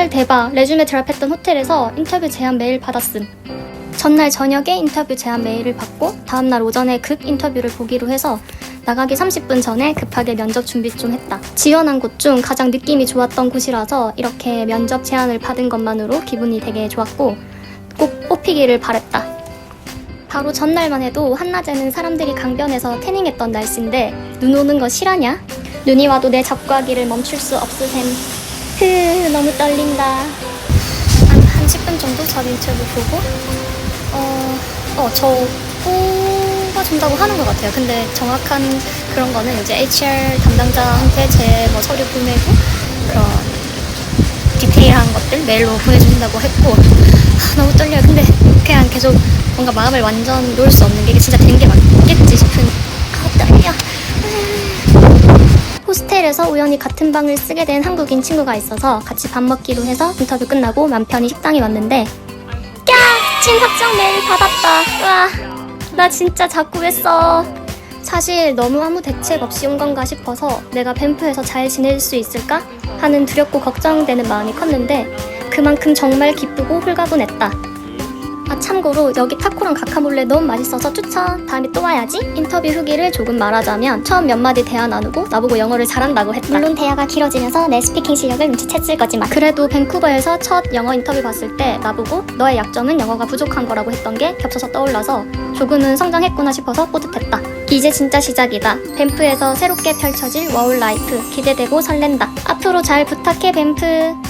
헐 대박 레주메 드랍했던 호텔에서 인터뷰 제안 메일 받았음 전날 저녁에 인터뷰 제안 메일을 받고 다음날 오전에 급 인터뷰를 보기로 해서 나가기 30분 전에 급하게 면접 준비 좀 했다. 지원한 곳 중 가장 느낌이 좋았던 곳이라서 이렇게 면접 제안을 받은 것만으로 기분이 되게 좋았고 꼭 뽑히기를 바랬다. 바로 전날만 해도 한낮에는 사람들이 강변에서 태닝했던 날씨인데 눈 오는 거 실화냐? 눈이 와도 내 잡과기를 멈출 수 없으셈. 흐 너무 떨린다. 한, 한 10분 정도 전 인터뷰 보고 어, 어, 저 뽑아준다고 하는 것 같아요. 근데 정확한 그런 거는 이제 HR 담당자한테 제 뭐 서류 보내고 그런 디테일한 것들 메일로 보내주신다고 했고 아, 너무 떨려요. 근데 그냥 계속 뭔가 마음을 완전 놓을 수 없는 게 진짜 된 게 맞겠지 싶은 아 떨려. 호스텔에서 우연히 같은 방을 쓰게 된 한국인 친구가 있어서 같이 밥 먹기로 해서 인터뷰 끝나고 맘 편히 식당에 왔는데 야! 친 확정 메일 받았다. 와, 나 진짜 자꾸 했어. 사실 너무 아무 대책 없이 온 건가 싶어서 내가 밴프에서 잘 지낼 수 있을까 하는 두렵고 걱정되는 마음이 컸는데 그만큼 정말 기쁘고 홀가분했다. 아 참고로 여기 타코랑 가카몰레 너무 맛있어서 추천. 다음에 또 와야지. 인터뷰 후기를 조금 말하자면 처음 몇 마디 대화 나누고 나보고 영어를 잘한다고 했다. 물론 대화가 길어지면서 내 스피킹 실력을 눈치챘을 거지만 그래도 밴쿠버에서 첫 영어 인터뷰 봤을 때 나보고 너의 약점은 영어가 부족한 거라고 했던 게 겹쳐서 떠올라서 조금은 성장했구나 싶어서 뿌듯했다. 이제 진짜 시작이다. 밴프에서 새롭게 펼쳐질 워울 라이프 기대되고 설렌다. 앞으로 잘 부탁해 밴프.